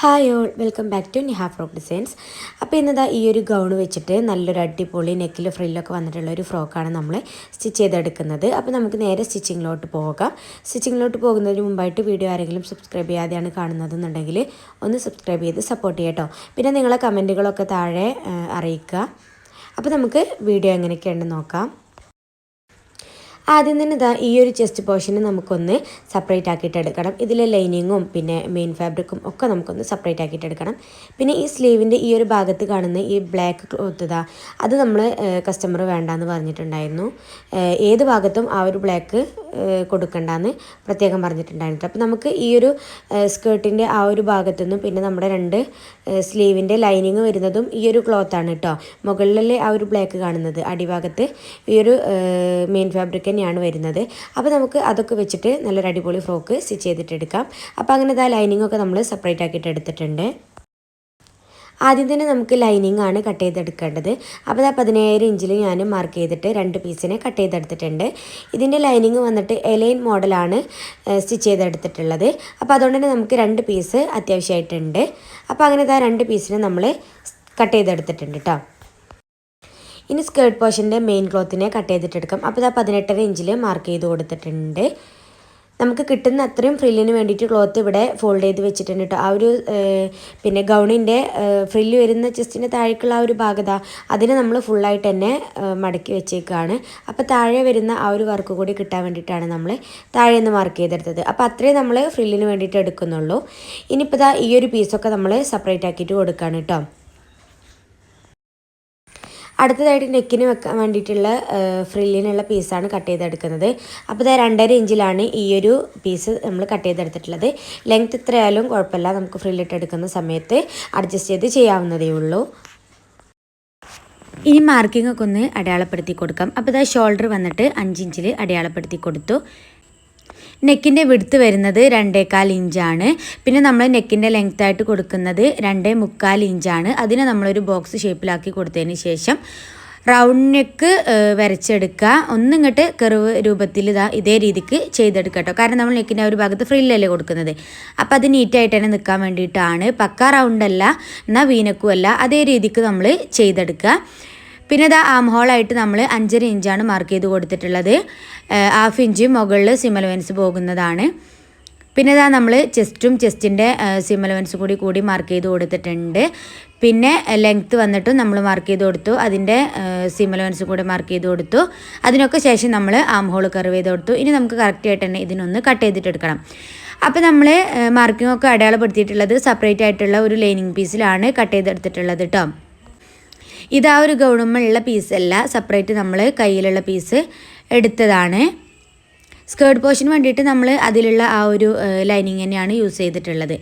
Hi all welcome back to Niha frock designs അപ്പോൾ ഇന്നതാ ഈ ഒരു ഗൗൺ വെച്ചിട്ട് നല്ലൊരു അടിപൊളി നെക്കിൽ ഫ്രില്ലൊക്കെ വന്നിട്ടുള്ള ഒരു ഫ്രോക്കാണ് നമ്മൾ സ്റ്റിച്ച് ചെയ്തെടുക്കുന്നത്. അപ്പോൾ നമുക്ക് നേരെ സ്റ്റിച്ചിങ്ങിലോട്ട് പോകാം. സ്റ്റിച്ചിങ്ങിലോട്ട് പോകുന്നതിന് മുമ്പായിട്ട് വീഡിയോ ആരെങ്കിലും സബ്സ്ക്രൈബ് ചെയ്യാതെയാണ് കാണുന്നതെന്നുണ്ടെങ്കിൽ ഒന്ന് സബ്സ്ക്രൈബ് ചെയ്ത് സപ്പോർട്ട് ചെയ്യട്ടോ. പിന്നെ നിങ്ങളെ കമന്റുകളൊക്കെ താഴെ അറിയിക്കുക. അപ്പോൾ നമുക്ക് വീഡിയോ എങ്ങനെയൊക്കെയുണ്ടെന്ന് നോക്കാം. ആദ്യം തന്നെ ഇതാ ഈ ഒരു ചെസ്റ്റ് പോർഷന് നമുക്കൊന്ന് സെപ്പറേറ്റ് ആക്കിയിട്ട് എടുക്കണം. ഇതിലെ ലൈനിങ്ങും പിന്നെ മെയിൻ ഫാബ്രിക്കും ഒക്കെ നമുക്കൊന്ന് സെപ്പറേറ്റ് ആക്കിയിട്ട് എടുക്കണം. പിന്നെ ഈ സ്ലീവിന്റെ ഈ ഒരു ഭാഗത്ത് കാണുന്ന ഈ ബ്ലാക്ക് ക്ലോത്ത് ഇതാ അത് നമ്മൾ കസ്റ്റമർ വേണ്ടാന്ന് പറഞ്ഞിട്ടുണ്ടായിരുന്നു. ഏത് ഭാഗത്തും ആ ഒരു ബ്ലാക്ക് കൊടുക്കണ്ടെന്ന് പ്രത്യേകം പറഞ്ഞിട്ടുണ്ടായിരുന്നു. അപ്പോൾ നമുക്ക് ഈ ഒരു സ്കേർട്ടിന്റെ ആ ഒരു ഭാഗത്തു നിന്നും പിന്നെ നമ്മുടെ രണ്ട് സ്ലീവിന്റെ ലൈനിങ് വരുന്നതും ഈ ഒരു ക്ലോത്ത് ആണ് കേട്ടോ മുകളിലെ ആ ഒരു ബ്ലാക്ക് കാണുന്നത്. അടിഭാഗത്ത് ഈ ഒരു മെയിൻ ഫാബ്രിക് തന്നെയാണ് വരുന്നത്. അപ്പോൾ നമുക്ക് അതൊക്കെ വെച്ചിട്ട് നല്ലൊരു അടിപൊളി ഫ്രോക്ക് സ്റ്റിച്ച് ചെയ്തിട്ടെടുക്കാം. അപ്പോൾ അങ്ങനെ ആ ലൈനിങ്ങൊക്കെ നമ്മൾ സെപ്പറേറ്റ് ആക്കിയിട്ട് എടുത്തിട്ടുണ്ട്. ആദ്യം തന്നെ നമുക്ക് ലൈനിങ് ആണ് കട്ട് ചെയ്തെടുക്കേണ്ടത്. അപ്പോൾ ആ പതിനേഴ് ഇഞ്ചിൽ ഞാൻ മാർക്ക് ചെയ്തിട്ട് രണ്ട് പീസിനെ കട്ട് ചെയ്തെടുത്തിട്ടുണ്ട്. ഇതിന്റെ ലൈനിങ് വന്നിട്ട് എലൈൻ മോഡലാണ് സ്റ്റിച്ച് ചെയ്തെടുത്തിട്ടുള്ളത്. അപ്പോൾ അതുകൊണ്ട് തന്നെ നമുക്ക് രണ്ട് പീസ് അത്യാവശ്യമായിട്ടുണ്ട്. അപ്പോൾ അങ്ങനെ ആ രണ്ട് പീസിനെ നമ്മൾ കട്ട് ചെയ്തെടുത്തിട്ടുണ്ട് കേട്ടോ ഇനി സ്കേർട്ട് പോർഷന്റെ മെയിൻ ക്ലോത്തിനെ കട്ട് ചെയ്തിട്ടെടുക്കാം. അപ്പോൾ ഇതാ പതിനെട്ടര ഇഞ്ചിൽ മാർക്ക് ചെയ്ത് കൊടുത്തിട്ടുണ്ട്. നമുക്ക് കിട്ടുന്ന അത്രയും ഫ്രില്ലിന് വേണ്ടിയിട്ട് ക്ലോത്ത് ഇവിടെ ഫോൾഡ് ചെയ്ത് വെച്ചിട്ടുണ്ട് കേട്ടോ ആ ഒരു പിന്നെ ഗൗണിന്റെ ഫ്രില്ല് വരുന്ന ചെസ്റ്റിന്റെ താഴേക്കുള്ള ആ ഒരു ഭാഗത അതിനെ നമ്മൾ ഫുള്ളായിട്ട് തന്നെ മടക്കി വെച്ചേക്കാണ്. അപ്പോൾ താഴെ വരുന്ന ആ ഒരു വർക്ക് കൂടി കിട്ടാൻ വേണ്ടിയിട്ടാണ് നമ്മൾ താഴെ നിന്ന് മാർക്ക് ചെയ്തെടുത്തത്. അപ്പോൾ അത്രയും നമ്മൾ ഫ്രില്ലിന് വേണ്ടിയിട്ട് എടുക്കുന്നുള്ളൂ. ഇനിയിപ്പോൾ ഈ ഒരു പീസൊക്കെ നമ്മൾ സെപ്പറേറ്റ് ആക്കിയിട്ട് കൊടുക്കുകയാണ് കേട്ടോ അടുത്തതായിട്ട് നെക്കിന് വെക്കാൻ വേണ്ടിയിട്ടുള്ള ഫ്രില്ലിനുള്ള പീസാണ് കട്ട് ചെയ്തെടുക്കുന്നത്. അപ്പോൾ ഇതാ രണ്ടര ഇഞ്ചിലാണ് ഈ ഒരു പീസ് നമ്മൾ കട്ട് ചെയ്തെടുത്തിട്ടുള്ളത്. ലെങ്ത് ഇത്രയായാലും കുഴപ്പമില്ല. നമുക്ക് ഫ്രില്ലിട്ട് എടുക്കുന്ന സമയത്ത് അഡ്ജസ്റ്റ് ചെയ്ത് ചെയ്യാവുന്നതേ ഉള്ളൂ. ഇനി മാർക്കിംഗ് ഒക്കെ ഒന്ന് അടയാളപ്പെടുത്തി കൊടുക്കാം. അപ്പോൾ ഇതാ ഷോൾഡർ വന്നിട്ട് അഞ്ചിഞ്ചിൽ അടയാളപ്പെടുത്തി കൊടുത്തു. നെക്കിന്റെ വിടുത്ത് വരുന്നത് രണ്ടേകാൽ ഇഞ്ചാണ്. പിന്നെ നമ്മൾ നെക്കിന്റെ ലെങ്ത് ആയിട്ട് കൊടുക്കുന്നത് രണ്ടേ മുക്കാൽ ഇഞ്ചാണ്. അതിനെ നമ്മളൊരു ബോക്സ് ഷേപ്പിലാക്കി കൊടുത്തതിന് ശേഷം റൗണ്ട് നെക്ക് വരച്ചെടുക്കുക. ഒന്നിങ്ങോട്ട് കെറിവ് രൂപത്തിൽ ഇതാ ഇതേ രീതിക്ക് ചെയ്തെടുക്കുക കേട്ടോ കാരണം നമ്മൾ നെക്കിന്റെ ഒരു ഭാഗത്ത് ഫ്രില്ലല്ലേ കൊടുക്കുന്നത്. അപ്പോൾ അത് നീറ്റായിട്ട് തന്നെ നിൽക്കാൻ വേണ്ടിയിട്ടാണ്. പക്ക റൗണ്ട് അല്ല എന്നാൽ വീനക്കുമല്ല അതേ രീതിക്ക് നമ്മൾ ചെയ്തെടുക്കുക. പിന്നെ ഇത് ആം ഹോളായിട്ട് നമ്മൾ അഞ്ചര ഇഞ്ചാണ് മാർക്ക് ചെയ്ത് കൊടുത്തിട്ടുള്ളത്. ഹാഫ് ഇഞ്ച് മുകളിൽ സിമലവൻസ് പോകുന്നതാണ്. പിന്നെ ഇതാ നമ്മൾ ചെസ്റ്റും ചെസ്റ്റിന്റെ സിമലവൻസ് കൂടി കൂടി മാർക്ക് ചെയ്ത് കൊടുത്തിട്ടുണ്ട്. പിന്നെ ലെങ്ത്ത് വന്നിട്ടും നമ്മൾ മാർക്ക് ചെയ്ത് കൊടുത്തു. അതിന്റെ സിമലവൻസ് കൂടി മാർക്ക് ചെയ്ത് കൊടുത്തു. അതിനൊക്കെ ശേഷം നമ്മൾ ആം ഹോൾ കർവ് ചെയ്ത് കൊടുത്തു. ഇനി നമുക്ക് കറക്റ്റായിട്ട് തന്നെ ഇതിനൊന്ന് കട്ട് ചെയ്തിട്ട് എടുക്കണം. അപ്പോൾ നമ്മൾ മാർക്കിംഗ് ഒക്കെ അടയാളപ്പെടുത്തിയിട്ടുള്ളത് സെപ്പറേറ്റ് ആയിട്ടുള്ള ഒരു ലൈനിങ് പീസിലാണ് കട്ട് ചെയ്തെടുത്തിട്ടുള്ളത് കേട്ടോ ഇത് ഒരു ഗൗണുമുള്ള അല്ല. സെപ്പറേറ്റ് നമ്മൾ കയ്യിലുള്ള പീസ് എടുത്തതാണ്. സ്കേർട്ട് പോർഷന് വേണ്ടിയിട്ട് നമ്മൾ അതിലുള്ള ആ ഒരു ലൈനിങ് തന്നെയാണ് യൂസ് ചെയ്തിട്ടുള്ളത്.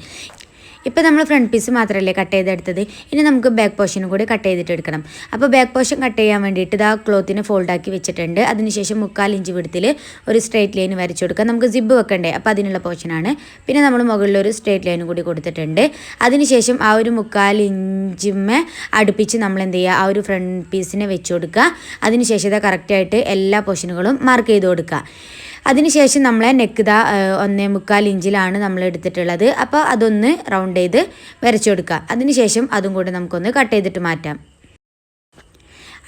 ഇപ്പോൾ നമ്മൾ ഫ്രണ്ട് പീസ് മാത്രമല്ലേ കട്ട് ചെയ്തെടുത്തത്? ഇനി നമുക്ക് ബാക്ക് പോർഷനും കൂടി കട്ട് ചെയ്തിട്ട് എടുക്കണം അപ്പോൾ ബാക്ക് പോർഷൻ കട്ട് ചെയ്യാൻ വേണ്ടിയിട്ട് ആ ക്ലോത്തിനെ ഫോൾഡാക്കി വെച്ചിട്ടുണ്ട്. അതിനുശേഷം മുക്കാൽ ഇഞ്ച് വിടത്തിൽ ഒരു സ്ട്രേറ്റ് ലൈൻ വരച്ചു കൊടുക്കുക. നമുക്ക് സിബ് വെക്കണ്ടേ? അപ്പോൾ അതിനുള്ള പോർഷനാണ് പിന്നെ നമ്മൾ മുകളിൽ ഒരു സ്ട്രേറ്റ് ലൈനും കൂടി കൊടുത്തിട്ടുണ്ട്. അതിനുശേഷം ആ ഒരു മുക്കാൽ ഇഞ്ചുമേ അടുപ്പിച്ച് നമ്മൾ എന്ത് ചെയ്യുക? ആ ഒരു ഫ്രണ്ട് പീസിനെ വെച്ച് കൊടുക്കുക. അതിനുശേഷം ഇതാ കറക്റ്റായിട്ട് എല്ലാ പോർഷനുകളും മാർക്ക് ചെയ്ത് കൊടുക്കുക. അതിനുശേഷം നമ്മളെ നെക്ക് ഇതാ ഒന്നേ മുക്കാൽ ഇഞ്ചിലാണ് നമ്മൾ എടുത്തിട്ടുള്ളത്. അപ്പോൾ അതൊന്ന് റൗണ്ട് ചെയ്ത് വരച്ചു കൊടുക്കുക അതിനുശേഷം അതും കൂടെ നമുക്കൊന്ന് കട്ട് ചെയ്തിട്ട് മാറ്റാം.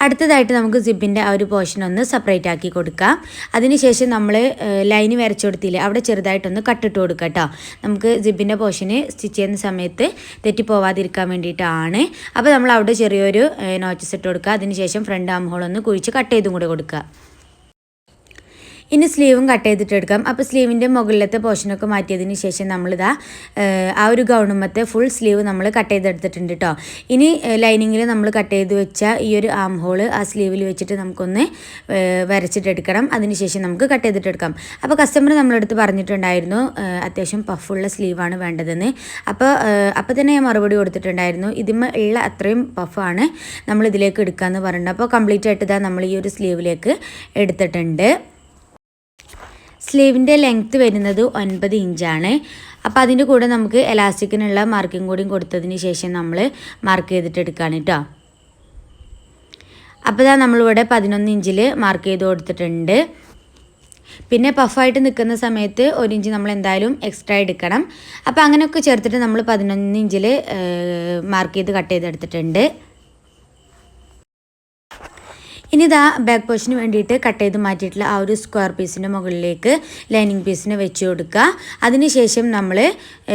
അടുത്തതായിട്ട് നമുക്ക് സിബിന്റെ ആ ഒരു പോർഷൻ ഒന്ന് സെപ്പറേറ്റ് ആക്കി കൊടുക്കാം. അതിനുശേഷം നമ്മൾ ലൈന് വരച്ചു കൊടുത്തില്ലേ അവിടെ ചെറുതായിട്ടൊന്ന് കട്ടിട്ട് കൊടുക്കുക കേട്ടോ നമുക്ക് സിബിന്റെ പോർഷന് സ്റ്റിച്ച് ചെയ്യുന്ന സമയത്ത് തെറ്റിപ്പോവാതിരിക്കാൻ വേണ്ടിയിട്ടാണ്. അപ്പോൾ നമ്മൾ അവിടെ ചെറിയൊരു നോച്ചസ് ഇട്ട് കൊടുക്കുക അതിനുശേഷം ഫ്രണ്ട് ആം ഹോൾ ഒന്ന് കുഴിച്ച് കട്ട് ചെയ്തും കൂടെ കൊടുക്കുക ഇനി സ്ലീവും കട്ട് ചെയ്തിട്ട് എടുക്കാം. അപ്പോൾ സ്ലീവിന്റെ മുകളിലത്തെ പോർഷനൊക്കെ മാറ്റിയതിന് ശേഷം നമ്മളിതാ ആ ഒരു ഗൗണുമത്തെ ഫുൾ സ്ലീവ് നമ്മൾ കട്ട് ചെയ്തെടുത്തിട്ടുണ്ട് കേട്ടോ ഇനി ലൈനിങ്ങിൽ നമ്മൾ കട്ട് ചെയ്ത് വെച്ച ഈ ഒരു ആം ഹോൾ ആ സ്ലീവിൽ വെച്ചിട്ട് നമുക്കൊന്ന് വരച്ചിട്ടെടുക്കണം അതിനുശേഷം നമുക്ക് കട്ട് ചെയ്തിട്ടെടുക്കാം അപ്പോൾ കസ്റ്റമർ നമ്മളെടുത്ത് പറഞ്ഞിട്ടുണ്ടായിരുന്നു അത്യാവശ്യം പഫുള്ള സ്ലീവാണ് വേണ്ടതെന്ന്. അപ്പോൾ അപ്പോൾ തന്നെ ഞാൻ മറുപടി കൊടുത്തിട്ടുണ്ടായിരുന്നു ഇതിമ്മ ഉള്ള അത്രയും പഫാണ് നമ്മൾ ഇതിലേക്ക് എന്ന് പറഞ്ഞിട്ടുണ്ട് അപ്പോൾ കംപ്ലീറ്റ് ആയിട്ട് ഇതാ നമ്മൾ ഈ ഒരു സ്ലീവിലേക്ക് എടുത്തിട്ടുണ്ട്. സ്ലീവിന്റെ ലെങ്ത്ത് വരുന്നത് ഒൻപത് ഇഞ്ചാണ്. അപ്പോൾ അതിന്റെ കൂടെ നമുക്ക് എലാസ്റ്റിക്കിനുള്ള മാർക്കിംഗ് കൂടിയും കൊടുത്തതിന് ശേഷം നമ്മൾ മാർക്ക് ചെയ്തിട്ട് എടുക്കുകയാണ് കേട്ടോ അപ്പോൾ ഇതാ നമ്മളിവിടെ പതിനൊന്ന് ഇഞ്ചിൽ മാർക്ക് ചെയ്ത് കൊടുത്തിട്ടുണ്ട്. പിന്നെ പഫായിട്ട് നിൽക്കുന്ന സമയത്ത് ഒരു ഇഞ്ച് നമ്മൾ എന്തായാലും എക്സ്ട്രാ എടുക്കണം. അപ്പോൾ അങ്ങനെയൊക്കെ ചേർത്തിട്ട് നമ്മൾ പതിനൊന്ന് ഇഞ്ചിൽ മാർക്ക് ചെയ്ത് കട്ട് ചെയ്തെടുത്തിട്ടുണ്ട്. ഇനി ഇതാ ബാക്ക് പോർഷന് വേണ്ടിയിട്ട് കട്ട് ചെയ്ത് മാറ്റിയിട്ടുള്ള ആ ഒരു സ്ക്വയർ പീസിന്റെ മുകളിലേക്ക് ലൈനിങ് പീസിന് വെച്ച് കൊടുക്കുക അതിനുശേഷം നമ്മൾ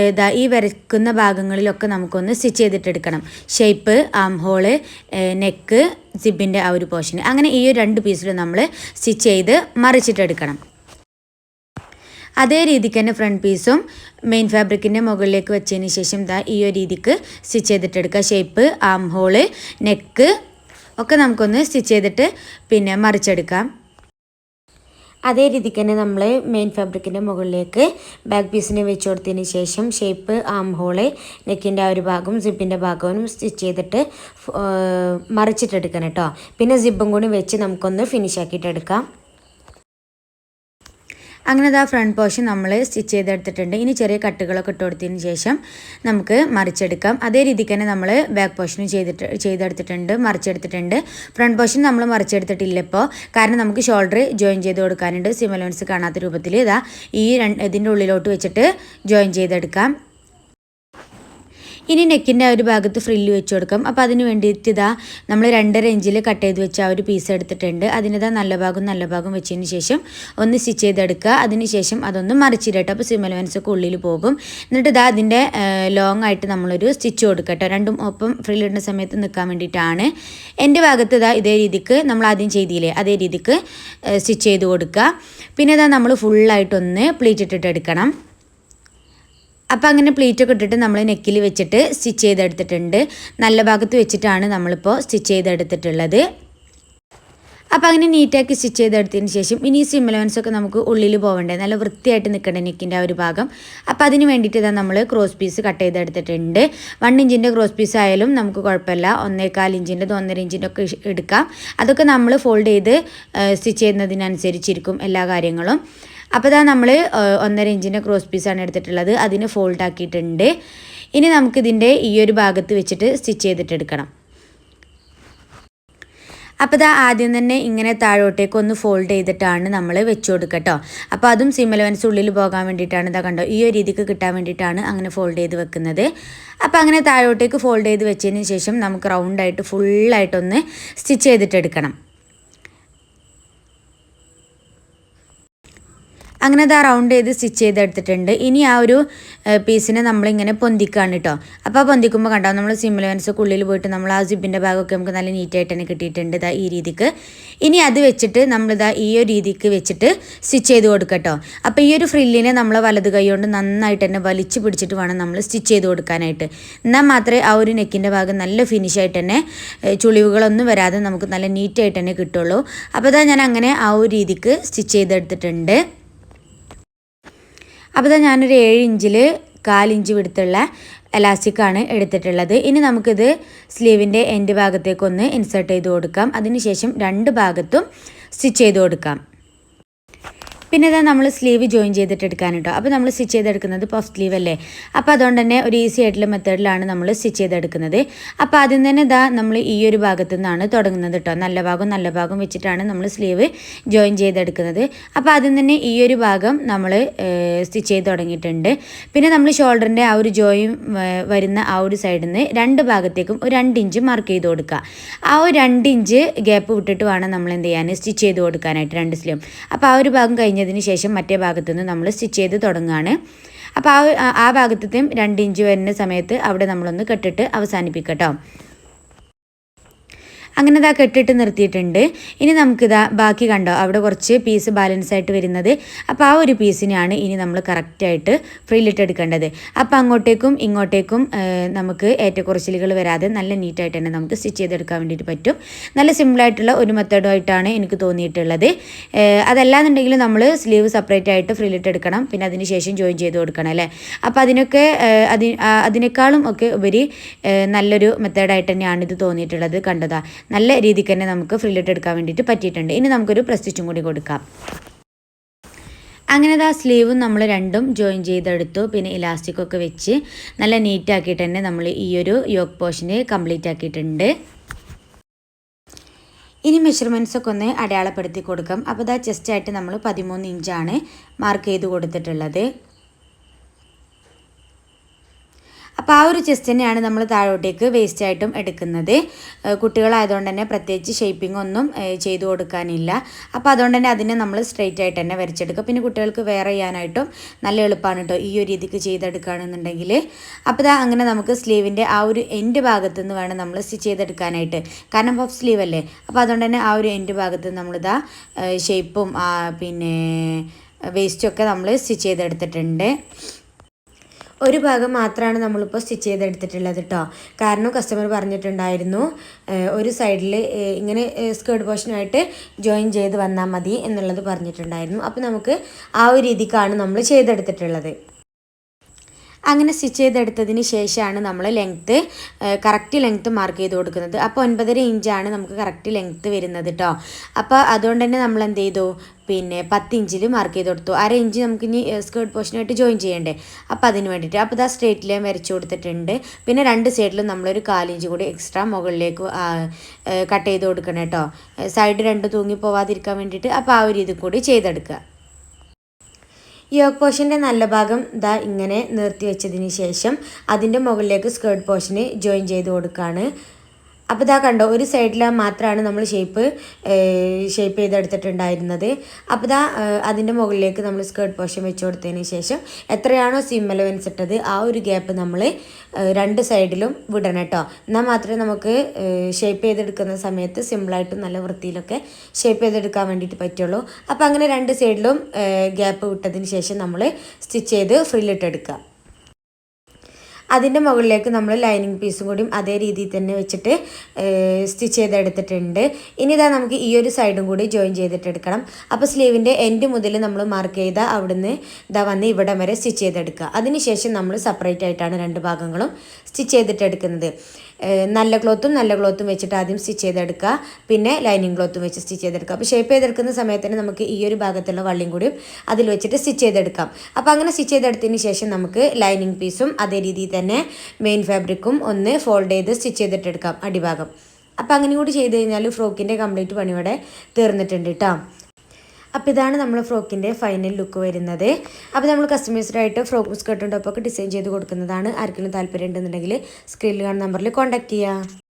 ഇതാ ഈ വരയ്ക്കുന്ന ഭാഗങ്ങളിലൊക്കെ നമുക്കൊന്ന് സ്റ്റിച്ച് ചെയ്തിട്ടെടുക്കണം ഷേപ്പ് ആം ഹോൾ നെക്ക് സിബിന്റെ ആ ഒരു പോർഷൻ അങ്ങനെ ഈ രണ്ട് പീസിൽ നമ്മൾ സ്റ്റിച്ച് ചെയ്ത് മറിച്ചിട്ടെടുക്കണം അതേ രീതിക്ക് തന്നെ ഫ്രണ്ട് പീസും മെയിൻ ഫാബ്രിക്കിന്റെ മുകളിലേക്ക് വെച്ചതിന് ശേഷം ഇതാ ഈ ഒരു രീതിക്ക് സ്റ്റിച്ച് ചെയ്തിട്ടെടുക്കുക ഷേപ്പ് ആം ഹോൾ നെക്ക് ഒക്കെ നമുക്കൊന്ന് സ്റ്റിച്ച് ചെയ്തിട്ട് പിന്നെ മറിച്ചെടുക്കാം. അതേ രീതിക്ക് തന്നെ നമ്മൾ മെയിൻ ഫാബ്രിക്കിന്റെ മുകളിലേക്ക് ബാക്ക് പീസിനെ വെച്ച് കൊടുത്തതിന് ശേഷം ഷേപ്പ് ആം ഹോൾ നെക്കിന്റെ ആ ഒരു ഭാഗവും സിബിന്റെ ഭാഗവും സ്റ്റിച്ച് ചെയ്തിട്ട് മറിച്ചിട്ടെടുക്കണം കേട്ടോ. പിന്നെ സിബും കൂടി വെച്ച് നമുക്കൊന്ന് ഫിനിഷ് ആക്കിയിട്ട് എടുക്കാം അത് ആ ഫ്രണ്ട് പോർഷൻ നമ്മൾ സ്റ്റിച്ച് ചെയ്തെടുത്തിട്ടുണ്ട്. ഇനി ചെറിയ കട്ടുകളൊക്കെ ഇട്ട് കൊടുത്തതിന് ശേഷം നമുക്ക് മറിച്ചെടുക്കാം. അതേ രീതിക്ക് തന്നെ നമ്മൾ ബാക്ക് പോർഷനും ചെയ്തിട്ട് ചെയ്തെടുത്തിട്ടുണ്ട് മറിച്ചെടുത്തിട്ടുണ്ട്. ഫ്രണ്ട് പോർഷൻ നമ്മൾ മറിച്ചെടുത്തിട്ടില്ല ഇപ്പോൾ കാരണം നമുക്ക് ഷോൾഡർ ജോയിൻ ചെയ്ത് കൊടുക്കാനുണ്ട്. സിമലോൻസ് കാണാത്ത രൂപത്തിൽ ഇതാ ഈ രണ്ട് ഇതിന്റെ ഉള്ളിലോട്ട് വെച്ചിട്ട് ജോയിൻ ചെയ്തെടുക്കാം. ഇനി നെക്കിന്റെ ആ ഒരു ഭാഗത്ത് ഫ്രില്ല് വെച്ച് കൊടുക്കാം. അപ്പോൾ അതിന് വേണ്ടിയിട്ട് ഇതാ നമ്മൾ രണ്ടര ഇഞ്ചിൽ കട്ട് ചെയ്ത് വെച്ച ആ ഒരു പീസ് എടുത്തിട്ടുണ്ട്. അതിനിതാ നല്ല ഭാഗം നല്ല ഭാഗം വെച്ചതിന് ശേഷം ഒന്ന് സ്റ്റിച്ച് ചെയ്തെടുക്കുക. അതിന് ശേഷം അതൊന്ന് മറിച്ചിടട്ടെ. അപ്പോൾ സിമലവൻസ് ഒക്കെ ഉള്ളിൽ പോകും. എന്നിട്ട് ഇതാ അതിന്റെ ലോങ് ആയിട്ട് നമ്മളൊരു സ്റ്റിച്ച് കൊടുക്കട്ടെ. രണ്ടും ഒപ്പം ഫ്രില്ലിടുന്ന സമയത്ത് നിൽക്കാൻ വേണ്ടിയിട്ടാണ്. എന്റെ ഭാഗത്ത് ഇതാ ഇതേ രീതിക്ക് നമ്മൾ ആദ്യം ചെയ്തില്ലേ? അതേ രീതിക്ക് സ്റ്റിച്ച് ചെയ്ത് കൊടുക്കുക. പിന്നെ ഇതാ നമ്മൾ ഫുള്ളായിട്ടൊന്ന് പ്ലീറ്റ് ഇട്ടിട്ട് എടുക്കണം. അപ്പോൾ അങ്ങനെ പ്ലേറ്റൊക്കെ ഇട്ടിട്ട് നമ്മൾ നെക്കിൽ വെച്ചിട്ട് സ്റ്റിച്ച് ചെയ്തെടുത്തിട്ടുണ്ട്. നല്ല ഭാഗത്ത് വെച്ചിട്ടാണ് നമ്മളിപ്പോൾ സ്റ്റിച്ച് ചെയ്തെടുത്തിട്ടുള്ളത്. അപ്പോൾ അങ്ങനെ നീറ്റാക്കി സ്റ്റിച്ച് ചെയ്തെടുത്തതിന് ശേഷം ഇനി സിമിലവൻസ് ഒക്കെ നമുക്ക് ഉള്ളിൽ പോകണ്ടേ നല്ല വൃത്തിയായിട്ട് നിൽക്കേണ്ട നെക്കിന്റെ ആ ഒരു ഭാഗം? അപ്പോൾ അതിന് വേണ്ടിയിട്ട് ഇതാ നമ്മൾ ക്രോസ് പീസ് കട്ട് ചെയ്തെടുത്തിട്ടുണ്ട്. വൺ ഇഞ്ചിന്റെ ക്രോസ് പീസ് ആയാലും നമുക്ക് കുഴപ്പമില്ല. ഒന്നേകാൽ ഇഞ്ചിന്റെ ഒന്നര ഇഞ്ചിന്റെ ഒക്കെ എടുക്കാം. അതൊക്കെ നമ്മൾ ഫോൾഡ് ചെയ്ത് സ്റ്റിച്ച് ചെയ്യുന്നതിനനുസരിച്ചിരിക്കും എല്ലാ കാര്യങ്ങളും. അപ്പോൾ ഇതാ നമ്മൾ ഒന്നര ഇഞ്ചിന്റെ ക്രോസ് പീസാണ് എടുത്തിട്ടുള്ളത്. അതിന് ഫോൾഡ് ആക്കിയിട്ടുണ്ട്. ഇനി നമുക്കിതിന്റെ ഈ ഒരു ഭാഗത്ത് വെച്ചിട്ട് സ്റ്റിച്ച് ചെയ്തിട്ടെടുക്കണം അപ്പോൾ ഇതാ ആദ്യം തന്നെ ഇങ്ങനെ താഴോട്ടേക്ക് ഒന്ന് ഫോൾഡ് ചെയ്തിട്ടാണ് നമ്മൾ വെച്ച് കൊടുക്കട്ടോ അപ്പോൾ അതും സിമലവൻസ് ഉള്ളിൽ പോകാൻ വേണ്ടിയിട്ടാണ് ഇതാ കണ്ടോ ഈ ഒരു രീതിക്ക് കിട്ടാൻ വേണ്ടിയിട്ടാണ് അങ്ങനെ ഫോൾഡ് ചെയ്ത് വെക്കുന്നത്. അപ്പോൾ അങ്ങനെ താഴോട്ടേക്ക് ഫോൾഡ് ചെയ്ത് വെച്ചതിന് ശേഷം നമുക്ക് റൗണ്ടായിട്ട് ഫുള്ളായിട്ടൊന്ന് സ്റ്റിച്ച് ചെയ്തിട്ടെടുക്കണം അങ്ങനെ അത് റൗണ്ട് ചെയ്ത് സ്റ്റിച്ച് ചെയ്തെടുത്തിട്ടുണ്ട് ഇനി ആ ഒരു പീസിനെ നമ്മളിങ്ങനെ പൊന്തിക്കാണ് കേട്ടോ അപ്പോൾ പൊന്തിക്കുമ്പോൾ കണ്ടോ നമ്മൾ സിമിലവൻസൊക്കെ ഉള്ളിൽ പോയിട്ട് നമ്മൾ ആ സിബിന്റെ ഭാഗമൊക്കെ നമുക്ക് നല്ല നീറ്റായിട്ട് തന്നെ കിട്ടിയിട്ടുണ്ട് ഇതാ ഈ രീതിക്ക്. ഇനി അത് വെച്ചിട്ട് നമ്മളിതാ ഈ ഒരു രീതിക്ക് വെച്ചിട്ട് സ്റ്റിച്ച് ചെയ്ത് കൊടുക്കട്ടോ അപ്പോൾ ഈ ഒരു ഫ്രില്ലിനെ നമ്മൾ വലത് കൈ കൊണ്ട് നന്നായിട്ട് തന്നെ വലിച്ചു പിടിച്ചിട്ട് വേണം നമ്മൾ സ്റ്റിച്ച് ചെയ്ത് കൊടുക്കാനായിട്ട്. എന്നാൽ മാത്രമേ ആ ഒരു നെക്കിന്റെ ഭാഗം നല്ല ഫിനിഷായിട്ട് തന്നെ ചുളിവുകളൊന്നും വരാതെ നമുക്ക് നല്ല നീറ്റായിട്ട് തന്നെ കിട്ടുള്ളൂ. അപ്പോൾ ഇതാ ഞാൻ അങ്ങനെ ആ ഒരു രീതിക്ക് സ്റ്റിച്ച് ചെയ്തെടുത്തിട്ടുണ്ട്. അപ്പോൾ ഇതാ ഞാനൊരു ഏഴ് ഇഞ്ചിൽ കാലിഞ്ച് വിടുത്തുള്ള എലാസ്റ്റിക്കാണ് എടുത്തിട്ടുള്ളത്. ഇനി നമുക്കിത് സ്ലീവിന്റെ എൻഡ് ഭാഗത്തേക്കൊന്ന് ഇൻസേർട്ട് ചെയ്ത് കൊടുക്കാം. അതിനുശേഷം രണ്ട് ഭാഗത്തും സ്റ്റിച്ച് ചെയ്ത് കൊടുക്കാം. പിന്നെ ഇതാ നമ്മൾ സ്ലീവ് ജോയിൻ ചെയ്തിട്ട് എടുക്കാൻ കേട്ടോ അപ്പോൾ നമ്മൾ സ്റ്റിച്ച് ചെയ്തെടുക്കുന്നത് പഫ് സ്ലീവ് അല്ലേ? അപ്പോൾ അതുകൊണ്ട് തന്നെ ഒരു ഈസി ആയിട്ടുള്ള മെത്തേഡിലാണ് നമ്മൾ സ്റ്റിച്ച് ചെയ്തെടുക്കുന്നത്. അപ്പോൾ ആദ്യം തന്നെ ഇതാ നമ്മൾ ഈ ഒരു ഭാഗത്തു നിന്നാണ് തുടങ്ങുന്നത് കേട്ടോ നല്ല ഭാഗം നല്ല ഭാഗം വെച്ചിട്ടാണ് നമ്മൾ സ്ലീവ് ജോയിൻ ചെയ്തെടുക്കുന്നത്. അപ്പോൾ ആദ്യം തന്നെ ഈ ഒരു ഭാഗം നമ്മൾ സ്റ്റിച്ച് ചെയ്ത് തുടങ്ങിയിട്ടുണ്ട്. പിന്നെ നമ്മൾ ഷോൾഡറിന്റെ ആ ഒരു ജോയിൻ വരുന്ന ആ ഒരു സൈഡിൽ നിന്ന് രണ്ട് ഭാഗത്തേക്കും ഒരു രണ്ട് ഇഞ്ച് മാർക്ക് ചെയ്ത് കൊടുക്കുക. ആ ഒരു രണ്ട് ഇഞ്ച് ഗ്യാപ്പ് വിട്ടിട്ട് വേണം നമ്മൾ എന്ത് ചെയ്യാൻ സ്റ്റിച്ച് ചെയ്ത് കൊടുക്കാനായിട്ട് രണ്ട് സ്ലീവ് അപ്പോൾ ആ ഒരു ഭാഗം കഴിഞ്ഞ് കഴിഞ്ഞതിന് ശേഷം മറ്റേ ഭാഗത്തു നിന്ന് നമ്മൾ സ്റ്റിച്ച് ചെയ്ത് തുടങ്ങുകയാണ്. അപ്പോൾ ആ ആ ഭാഗത്തത്തെയും രണ്ട് ഇഞ്ച് വരുന്ന സമയത്ത് അവിടെ നമ്മളൊന്ന് കെട്ടിട്ട് അവസാനിപ്പിക്കട്ടോ അങ്ങനെ ഇതാ കെട്ടിട്ട് നിർത്തിയിട്ടുണ്ട്. ഇനി നമുക്കിതാ ബാക്കി കണ്ടോ അവിടെ കുറച്ച് പീസ് ബാലൻസ് ആയിട്ട് വരുന്നത്. അപ്പോൾ ആ ഒരു പീസിനെയാണ് ഇനി നമ്മൾ കറക്റ്റായിട്ട് ഫ്രീലിട്ട് എടുക്കേണ്ടത്. അപ്പോൾ അങ്ങോട്ടേക്കും ഇങ്ങോട്ടേക്കും നമുക്ക് ഏറ്റക്കുറച്ചിലുകൾ വരാതെ നല്ല നീറ്റായിട്ട് തന്നെ നമുക്ക് സ്റ്റിച്ച് ചെയ്തെടുക്കാൻ വേണ്ടിയിട്ട് പറ്റും. നല്ല സിമ്പിളായിട്ടുള്ള ഒരു മെത്തേഡുമായിട്ടാണ് എനിക്ക് തോന്നിയിട്ടുള്ളത്. അതല്ലാന്നുണ്ടെങ്കിൽ നമ്മൾ സ്ലീവ് സെപ്പറേറ്റ് ആയിട്ട് ഫ്രീലിട്ട് എടുക്കണം. പിന്നെ അതിന് ശേഷം ജോയിൻ ചെയ്ത് കൊടുക്കണം അല്ലേ? അപ്പോൾ അതിനൊക്കെ അതി അതിനേക്കാളും ഒക്കെ ഉപരി നല്ലൊരു മെത്തേഡായിട്ട് തന്നെയാണ് ഇത് തോന്നിയിട്ടുള്ളത് കണ്ടതാ. നല്ല രീതിക്ക് തന്നെ നമുക്ക് ഫ്രില്ലിട്ട് എടുക്കാൻ വേണ്ടിയിട്ട് പറ്റിയിട്ടുണ്ട്. ഇനി നമുക്കൊരു പ്രസ്റ്റിച്ചും കൂടി കൊടുക്കാം. അങ്ങനെ ആ സ്ലീവും നമ്മൾ രണ്ടും ജോയിൻ ചെയ്തെടുത്തു. പിന്നെ ഇലാസ്റ്റിക്കൊക്കെ വെച്ച് നല്ല നീറ്റാക്കിയിട്ട് തന്നെ നമ്മൾ ഈ ഒരു യോക്ക് പോർഷന് കംപ്ലീറ്റ് ആക്കിയിട്ടുണ്ട്. ഇനി മെഷർമെൻസൊക്കെ ഒന്ന് അടയാളപ്പെടുത്തി കൊടുക്കാം. അപ്പോൾ ഇതാ ചെസ്റ്റായിട്ട് നമ്മൾ പതിമൂന്ന് ഇഞ്ചാണ് മാർക്ക് ചെയ്ത് കൊടുത്തിട്ടുള്ളത്. അപ്പോൾ ആ ഒരു ചെസ്റ്റ് തന്നെയാണ് നമ്മൾ താഴോട്ടേക്ക് വേസ്റ്റ് ആയിട്ടും എടുക്കുന്നത്. കുട്ടികളായതുകൊണ്ട് തന്നെ പ്രത്യേകിച്ച് ഷേപ്പിംഗ് ഒന്നും ചെയ്തു കൊടുക്കാനില്ല. അപ്പോൾ അതുകൊണ്ട് തന്നെ അതിനെ നമ്മൾ സ്ട്രെയിറ്റ് ആയിട്ട് തന്നെ വരച്ചെടുക്കുക. പിന്നെ കുട്ടികൾക്ക് വേറെ ചെയ്യാനായിട്ടും നല്ല എളുപ്പമാണ് കേട്ടോ ഈ ഒരു രീതിക്ക് ചെയ്തെടുക്കുകയാണെന്നുണ്ടെങ്കിൽ. അപ്പോൾ ഇതാ അങ്ങനെ നമുക്ക് സ്ലീവിന്റെ ആ ഒരു എൻഡ് ഭാഗത്തു നിന്ന് വേണം നമ്മൾ സ്റ്റിച്ച് ചെയ്തെടുക്കാനായിട്ട്. കാരണം പഫ് സ്ലീവ് അല്ലേ? അപ്പോൾ അതുകൊണ്ട് തന്നെ ആ ഒരു എൻഡ് ഭാഗത്ത് നമ്മളിതാ ഷേപ്പും പിന്നെ വേസ്റ്റും ഒക്കെ നമ്മൾ സ്റ്റിച്ച് ചെയ്തെടുത്തിട്ടുണ്ട്. ഒരു ഭാഗം മാത്രമാണ് നമ്മളിപ്പോൾ സ്റ്റിച്ച് ചെയ്തെടുത്തിട്ടുള്ളത് കേട്ടോ കാരണം കസ്റ്റമർ പറഞ്ഞിട്ടുണ്ടായിരുന്നു ഒരു സൈഡിൽ ഇങ്ങനെ സ്കേർട്ട് പോർഷനായിട്ട് ജോയിൻ ചെയ്ത് വന്നാൽ മതി എന്നുള്ളത് പറഞ്ഞിട്ടുണ്ടായിരുന്നു. അപ്പോൾ നമുക്ക് ആ ഒരു രീതിക്കാണ് നമ്മൾ ചെയ്തെടുത്തിട്ടുള്ളത്. അങ്ങനെ സ്റ്റിച്ച് ചെയ്തെടുത്തതിന് ശേഷമാണ് നമ്മൾ ലെങ്ത്ത് കറക്റ്റ് ലെങ്ത്ത് മാർക്ക് ചെയ്ത് കൊടുക്കുന്നത്. അപ്പോൾ ഒൻപതര ഇഞ്ചാണ് നമുക്ക് കറക്റ്റ് ലെങ്ത്ത് വരുന്നത് കേട്ടോ അപ്പോൾ അതുകൊണ്ട് തന്നെ നമ്മൾ എന്ത് ചെയ്തു? പിന്നെ പത്ത് ഇഞ്ചിൽ മാർക്ക് ചെയ്ത് കൊടുത്തു. അര ഇഞ്ച് നമുക്ക് ഇനി സ്കേർട്ട് പോർഷനായിട്ട് ജോയിൻ ചെയ്യണ്ടേ? അപ്പോൾ അതിന് വേണ്ടിയിട്ട് അപ്പോൾ ഇതാ സ്ട്രേറ്റ് ലൈൻ വരച്ചു കൊടുത്തിട്ടുണ്ട്. പിന്നെ രണ്ട് സൈഡിലും നമ്മളൊരു കാലിഞ്ച് കൂടി എക്സ്ട്രാ മുകളിലേക്ക് കട്ട് ചെയ്ത് കൊടുക്കണം കേട്ടോ സൈഡ് രണ്ട് തൂങ്ങി പോവാതിരിക്കാൻ വേണ്ടിയിട്ട് അപ്പോൾ ആ ഒരു ഇത് കൂടി ചെയ്തെടുക്കുക. യോഗ് പോർഷന്റെ നല്ല ഭാഗം ദാ ഇങ്ങനെ നിർത്തി വെച്ചതിന് ശേഷം അതിന്റെ മുകളിലേക്ക് സ്കേർട്ട് പോർഷന് ജോയിൻ ചെയ്ത് കൊടുക്കുകയാണ് അപ്പോൾ ഇതാ കണ്ടോ ഒരു സൈഡിൽ മാത്രമാണ് നമ്മൾ ഷേപ്പ് ഷേപ്പ് ചെയ്തെടുത്തിട്ടുണ്ടായിരുന്നത്. അപ്പോൾ ഇതാ അതിന്റെ മുകളിലേക്ക് നമ്മൾ സ്കേർട്ട് പോർഷൻ വെച്ച് കൊടുത്തതിന് ശേഷം എത്രയാണോ സിം അലവൻസ് ഇട്ടത് ആ ഒരു ഗ്യാപ്പ് നമ്മൾ രണ്ട് സൈഡിലും വിടണം കേട്ടോ. എന്നാൽ മാത്രമേ നമുക്ക് ഷേപ്പ് ചെയ്തെടുക്കുന്ന സമയത്ത് സിമ്പിളായിട്ടും നല്ല വൃത്തിയിലൊക്കെ ഷേപ്പ് ചെയ്തെടുക്കാൻ വേണ്ടിയിട്ട് പറ്റുള്ളൂ. അപ്പോൾ അങ്ങനെ രണ്ട് സൈഡിലും ഗ്യാപ്പ് വിട്ടതിന് ശേഷം നമ്മൾ സ്റ്റിച്ച് ചെയ്ത് ഫ്രില്ലിട്ടെടുക്കുക അതിന്റെ മുകളിലേക്ക് നമ്മൾ ലൈനിങ് പീസും കൂടിയും അതേ രീതിയിൽ തന്നെ വെച്ചിട്ട് സ്റ്റിച്ച് ചെയ്തെടുത്തിട്ടുണ്ട്. ഇനി ഇതാ നമുക്ക് ഈ ഒരു സൈഡും കൂടി ജോയിൻ ചെയ്തിട്ടെടുക്കണം അപ്പോൾ സ്ലീവിന്റെ എൻഡ് മുതൽ നമ്മൾ മാർക്ക് ചെയ്ത അവിടുന്ന് ഇതാ വന്ന് ഇവിടം വരെ സ്റ്റിച്ച് ചെയ്തെടുക്കുക. അതിനുശേഷം നമ്മൾ സെപ്പറേറ്റ് ആയിട്ടാണ് രണ്ട് ഭാഗങ്ങളും സ്റ്റിച്ച് ചെയ്തിട്ടെടുക്കുന്നത് നല്ല ക്ലോത്തും നല്ല ക്ലോത്തും വെച്ചിട്ട് ആദ്യം സ്റ്റിച്ച് ചെയ്തെടുക്കുക. പിന്നെ ലൈനിങ് ക്ലോത്തും വെച്ച് സ്റ്റിച്ച് ചെയ്തെടുക്കുക. അപ്പോൾ ഷേപ്പ് ചെയ്തെടുക്കുന്ന സമയത്ത് തന്നെ നമുക്ക് ഈ ഒരു ഭാഗത്തുള്ള വള്ളിയും കൂടിയും അതിൽ വെച്ചിട്ട് സ്റ്റിച്ച് ചെയ്തെടുക്കാം. അപ്പോൾ അങ്ങനെ സ്റ്റിച്ച് ചെയ്തെടുത്തതിന് ശേഷം നമുക്ക് ലൈനിങ് പീസും അതേ രീതിയിൽ തന്നെ മെയിൻ ഫാബ്രിക്കും ഒന്ന് ഫോൾഡ് ചെയ്ത് സ്റ്റിച്ച് ചെയ്തിട്ടെടുക്കാം അടിഭാഗം. അപ്പോൾ അങ്ങനെ കൂടി ചെയ്ത് കഴിഞ്ഞാൽ ഫ്രോക്കിന്റെ കംപ്ലീറ്റ് പണിയോടെ തീർന്നിട്ടുണ്ട് കേട്ടോ. അപ്പോൾ ഇതാണ് നമ്മൾ ഫ്രോക്കിന്റെ ഫൈനൽ ലുക്ക് വരുന്നത്. അപ്പോൾ നമ്മൾ കസ്റ്റമൈസ്ഡായിട്ട് ഫ്രോക്ക് സ്കേർട്ടും ടോപ്പൊക്കെ ഡിസൈൻ ചെയ്ത് കൊടുക്കുന്നതാണ്. ആർക്കെങ്കിലും താല്പര്യം ഉണ്ടെന്നുണ്ടെങ്കിൽ സ്ക്രീനിൽ കാണുന്ന നമ്പറിൽ കോൺടാക്ട് ചെയ്യുക